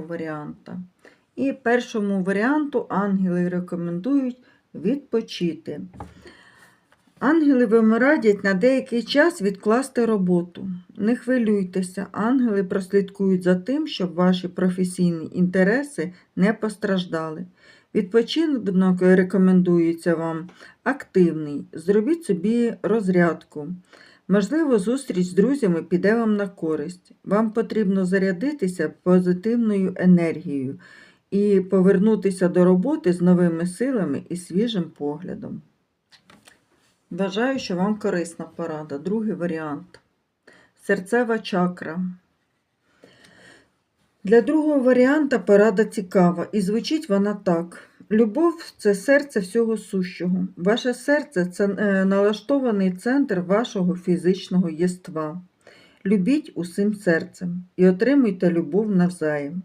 варіанта. І першому варіанту ангели рекомендують відпочити. Ангели вам радять на деякий час відкласти роботу. Не хвилюйтеся, ангели прослідкують за тим, щоб ваші професійні інтереси не постраждали. Відпочинок рекомендується вам активний. Зробіть собі розрядку. Можливо, зустріч з друзями піде вам на користь. Вам потрібно зарядитися позитивною енергією і повернутися до роботи з новими силами і свіжим поглядом. Вважаю, що вам корисна порада. Другий варіант. Серцева чакра. Для другого варіанта порада цікава, і звучить вона так. Любов це серце всього сущого. Ваше серце це е, налаштований центр вашого фізичного єства. Любіть усім серцем і отримуйте любов навзаєм.